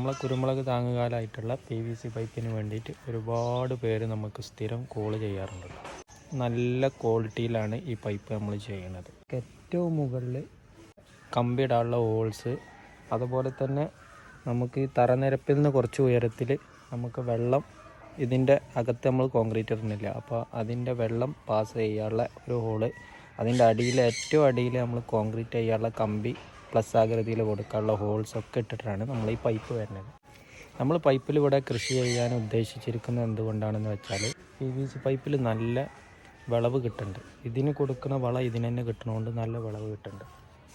നമ്മളെ കുരുമുളക് താങ്ങുകാലായിട്ടുള്ള പി വി സി പൈപ്പിന് വേണ്ടിയിട്ട് ഒരുപാട് പേര് നമുക്ക് സ്ഥിരം കോൾ ചെയ്യാറുണ്ട്. നല്ല ക്വാളിറ്റിയിലാണ് ഈ പൈപ്പ് നമ്മൾ ചെയ്യുന്നത്. ഏറ്റവും മുകളിൽ കമ്പിയിടാനുള്ള ഹോൾസ് അതുപോലെ തന്നെ നമുക്ക് ഈ തറനിരപ്പിൽ നിന്ന് കുറച്ച് ഉയരത്തിൽ നമുക്ക് വെള്ളം ഇതിന്റെ അകത്ത് നമ്മൾ കോൺക്രീറ്റ് ഇടുന്നില്ല. അപ്പോൾ അതിന്റെ വെള്ളം പാസ് ചെയ്യാനുള്ള ഒരു ഹോൾ അതിന്റെ അടിയിൽ ഏറ്റവും അടിയിൽ നമ്മൾ കോൺക്രീറ്റ് ചെയ്യാനുള്ള കമ്പി പ്ലസ് ആകൃതിയിൽ കൊടുക്കാനുള്ള ഹോൾസ് ഒക്കെ ഇട്ടിട്ടാണ് നമ്മൾ ഈ പൈപ്പ് വരുന്നത്. നമ്മൾ പൈപ്പിൽ ഇവിടെ കൃഷി ചെയ്യാൻ ഉദ്ദേശിച്ചിരിക്കുന്നത് എന്തുകൊണ്ടാണെന്ന് വെച്ചാൽ പി വി സി പൈപ്പിൽ നല്ല വിളവ് കിട്ടുന്നുണ്ട്. ഇതിന് കൊടുക്കുന്ന വളം ഇതിന് തന്നെ കിട്ടണതുകൊണ്ട് നല്ല വിളവ് കിട്ടുന്നുണ്ട്.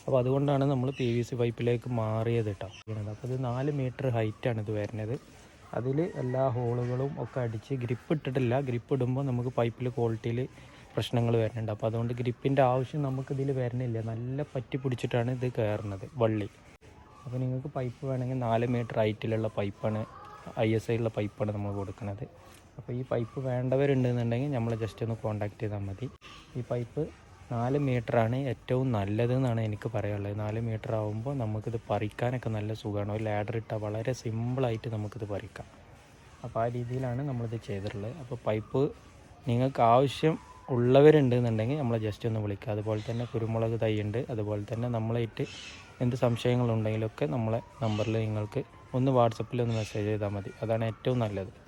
അപ്പോൾ അതുകൊണ്ടാണ് നമ്മൾ പി വി സി പൈപ്പിലേക്ക് മാറിയത് കേട്ടോ. അപ്പോൾ ഇത് നാല് മീറ്റർ ഹൈറ്റാണ് ഇത് വരുന്നത്. അതിൽ എല്ലാ ഹോളുകളും ഒക്കെ അടിച്ച് ഗ്രിപ്പ് ഇട്ടിട്ടില്ല. ഗ്രിപ്പ് ഇടുമ്പോൾ നമുക്ക് പൈപ്പിൽ ക്വാളിറ്റിയിൽ പ്രശ്നങ്ങൾ വരുന്നുണ്ട്. അപ്പോൾ അതുകൊണ്ട് ഗ്രിപ്പിന്റെ ആവശ്യം നമുക്കിതിൽ വരുന്നില്ല. നല്ല പറ്റി പിടിച്ചിട്ടാണ് ഇത് കയറുന്നത് വള്ളി. അപ്പോൾ നിങ്ങൾക്ക് പൈപ്പ് വേണമെങ്കിൽ നാല് മീറ്റർ ഹൈറ്റിലുള്ള പൈപ്പാണ് ഐ എസ് ഐ ഉള്ള പൈപ്പാണ് നമ്മൾ കൊടുക്കുന്നത്. അപ്പോൾ ഈ പൈപ്പ് വേണ്ടവരുണ്ടെന്നുണ്ടെങ്കിൽ നമ്മൾ ജസ്റ്റ് ഒന്ന് കോൺടാക്ട് ചെയ്താൽ മതി. ഈ പൈപ്പ് നാല് മീറ്ററാണ് ഏറ്റവും നല്ലതെന്നാണ് എനിക്ക് പറയാനുള്ളത്. നാല് മീറ്റർ ആകുമ്പോൾ നമുക്കിത് പറിക്കാനൊക്കെ നല്ല സുഖമാണ്. ഒരു ലാഡർ ഇട്ടാൽ വളരെ സിമ്പിളായിട്ട് നമുക്കിത് പറിക്കാം. അപ്പോൾ ആ രീതിയിലാണ് നമ്മളിത് ചെയ്തിട്ടുള്ളത്. അപ്പോൾ പൈപ്പ് നിങ്ങൾക്ക് ആവശ്യം ഉള്ളവരുണ്ടെന്നുണ്ടെങ്കിൽ നമ്മളെ ജസ്റ്റ് ഒന്ന് വിളിക്കുക. അതുപോലെ തന്നെ കുരുമുളക് തൈയുണ്ട്. അതുപോലെ തന്നെ നമ്മളായിട്ട് എന്ത് സംശയങ്ങളുണ്ടെങ്കിലൊക്കെ നമ്മളെ നമ്പറിൽ നിങ്ങൾക്ക് ഒന്ന് വാട്സപ്പിൽ ഒന്ന് മെസ്സേജ് ചെയ്താൽ മതി. അതാണ് ഏറ്റവും നല്ലത്.